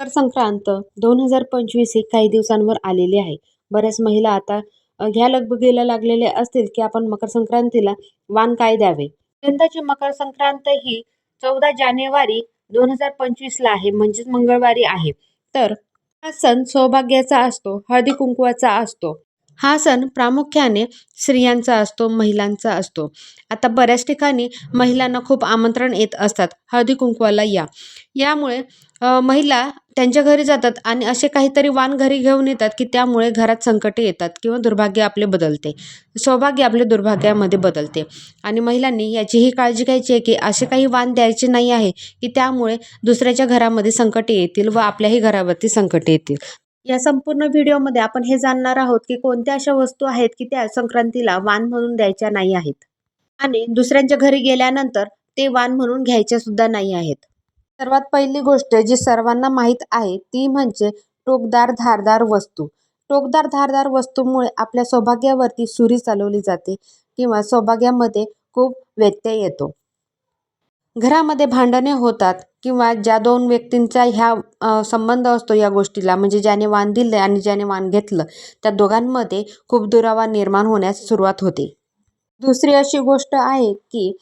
मकर संक्रांत दोन हजार पंचवीस ही काही दिवसांवर आलेली आहे. बऱ्याच महिला आता ह्या लगबगीला लागलेल्या असतील की आपण मकर संक्रांतीला वाण काय द्यावे? यंदाची मकर संक्रांत ही चौदा जानेवारी दोन हजार पंचवीसला आहे म्हणजेच मंगळवारी आहे. तर हा सण सौभाग्याचा असतो हळदी कुंकवाचा असतो. हा सण प्रामुख्याने स्त्रियांचा असतो महिलांचा असतो. आता बऱ्याच ठिकाणी महिलांना खूप आमंत्रण येत असतात हळदी कुंकवाला या. यामुळे महिला त्यांच्या घरी जातात आणि असे काहीतरी वाण घरी घेऊन येतात की त्यामुळे घरात संकटे येतात किंवा दुर्भाग्य आपले बदलते. सौभाग्य आपले दुर्भाग्यामध्ये बदलते. आणि महिलांनी याचीही काळजी घ्यायची आहे की असे काही वाण द्यायचे नाही आहे की त्यामुळे दुसऱ्याच्या घरामध्ये संकटे येतील व आपल्याही घरावरती संकटे येतील. या संपूर्ण व्हिडिओमध्ये आपण हे जाणणार आहोत की कोणत्या अशा वस्तू आहेत की त्या संक्रांतीला वाण म्हणून द्यायच्या नाही आहेत. आणि दुसऱ्यांच्या घरी गेल्यानंतर ते वाण म्हणून घ्यायच्या सुद्धा नाही आहेत. सर्वात पहिली गोष्ट जी सर्वांना माहीत आहे ती म्हणजे टोकदार धारदार वस्तू. टोकदार धारदार वस्तूमुळे आपल्या सौभाग्यावरती सुरी चालवली जाते किंवा सौभाग्यामध्ये खूप व्यत्यय येतो. घरामध्ये भांडणे होतात किंवा ज्या दोन व्यक्तींचा ह्या संबंध असतो या गोष्टीला म्हणजे ज्याने वाण दिलं आणि ज्याने वाण घेतलं त्या दोघांमध्ये खूप दुरावा निर्माण होण्यास सुरुवात होते. दुसरी अशी गोष्ट आहे की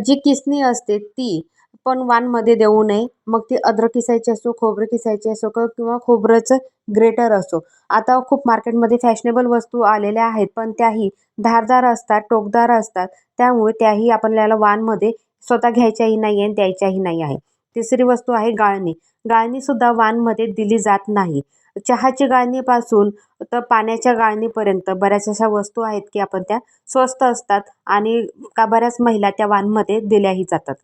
जी किसणी असते ती पण वानमध्ये देऊ नये. मग ती अद्रक किसायची असो खोबरं किसायची असो क- किंवा खोबरंचं ग्रेटर असो. आता खूप मार्केटमध्ये फॅशनेबल वस्तू आलेल्या आहेत पण त्याही धारदार असतात टोकदार असतात. त्यामुळे त्याही आपल्याला वानमध्ये स्वतः घ्यायच्याही नाही आहे द्यायच्याही नाही आहे. तिसरी वस्तू आहे गाळणी. गाळणीसुद्धा वानमध्ये दिली जात नाही. चहाची गाळणीपासून तर पाण्याच्या गाळणीपर्यंत बऱ्याच अशा वस्तू आहेत की आपण त्या स्वस्त असतात आणि का बऱ्याच महिला त्या वानमध्ये दिल्याही जातात.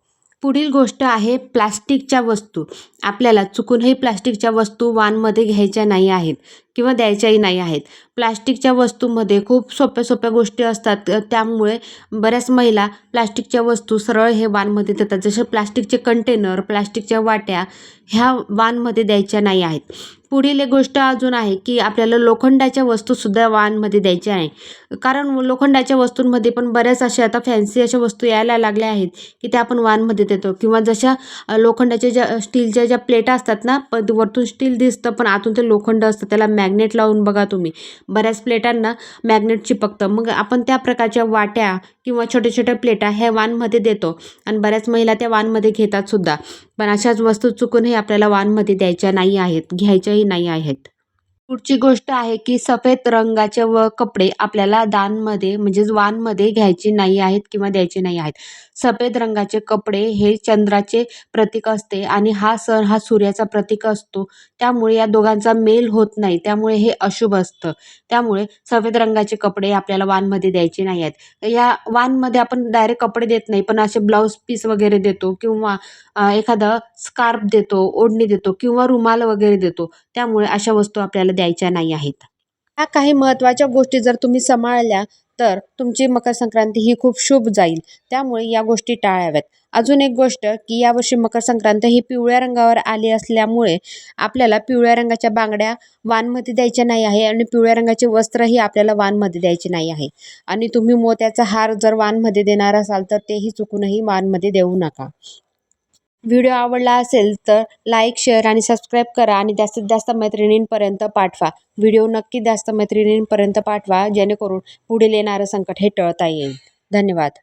पुढील गोष्ट आहे प्लास्टिकच्या वस्तू. आपल्याला चुकूनही प्लास्टिकच्या वस्तू वाणमध्ये घ्यायच्या नाही आहेत किंवा द्यायच्याही नाही आहेत. प्लास्टिकच्या वस्तूमध्ये खूप सोप्या सोप्या गोष्टी असतात. त्यामुळे बऱ्याच महिला प्लास्टिकच्या वस्तू सरळ हे वाणमध्ये देतात. जसे प्लास्टिकचे कंटेनर प्लास्टिकच्या वाट्या ह्या वाणमध्ये द्यायच्या नाही आहेत. पुढील एक गोष्ट अजून आहे की आपल्याला लोखंडाच्या वस्तूसुद्धा वानमध्ये द्यायच्या आहे. कारण लोखंडाच्या वस्तूंमध्ये पण बऱ्याच अशा आता फॅन्सी अशा वस्तू यायला लागल्या आहेत की त्या आपण वानमध्ये देतो. किंवा जशा लोखंडाच्या ज्या स्टीलच्या ज्या प्लेटा असतात ना प वरतून स्टील दिसतं पण आतून ते लोखंड असतं. त्याला मॅग्नेट लावून बघा तुम्ही. बऱ्याच प्लेटांना मॅग्नेट चिपकतं. मग आपण त्या प्रकारच्या वाट्या किंवा छोट्या छोट्या प्लेटा ह्या वानमध्ये देतो. आणि बऱ्याच महिला त्या वाणमध्ये घेतात सुद्धा. पण अशाच वस्तू चुकूनही आपल्याला वानमध्ये द्यायच्या नाही आहेत घ्यायच्याही नाही आहेत. पुढची गोष्ट आहे की सफेद रंगाचे व कपडे आपल्याला दानमध्ये म्हणजेच वानमध्ये घ्यायचे नाही आहेत किंवा द्यायचे नाही आहेत. सफेद रंगाचे कपडे हे चंद्राचे प्रतीक असते आणि हा सण हा सूर्याचा प्रतीक असतो. त्यामुळे या दोघांचा मेल होत नाही. त्यामुळे हे अशुभ असतं. त्यामुळे सफेद रंगाचे कपडे आपल्याला वानमध्ये द्यायचे नाही आहेत. या वानमध्ये आपण डायरेक्ट कपडे देत नाही पण असे ब्लाऊज पीस वगैरे देतो किंवा एखादं स्कार्फ देतो ओढणी देतो किंवा रुमाल वगैरे देतो. त्यामुळे अशा वस्तू आपल्याला द्यायच्या नाही आहेत. ह्या काही महत्त्वाच्या गोष्टी जर तुम्ही सांभाळल्या तर तुमची मकर संक्रांती ही खूप शुभ जाईल. त्यामुळे या गोष्टी टाळाव्यात. अजून एक गोष्ट की यावर्षी मकर संक्रांत ही पिवळ्या रंगावर आली असल्यामुळे आपल्याला पिवळ्या रंगाच्या बांगड्या वाणमध्ये द्यायच्या नाही आहे आणि पिवळ्या रंगाचे वस्त्रही आपल्याला वाणमध्ये द्यायचे नाही आहे. आणि तुम्ही मोत्याचा हार जर वाणमध्ये देणार असाल तर तेही चुकूनही वाणमध्ये देऊ नका. व्हिडिओ आवडला असेल तर लाईक शेअर आणि सबस्क्राईब करा आणि जास्तीत जास्त मैत्रिणींपर्यंत पाठवा. व्हिडिओ नक्की जास्त मैत्रिणींपर्यंत पाठवा जेणेकरून पुढील येणारं संकट हे टळता येईल. धन्यवाद.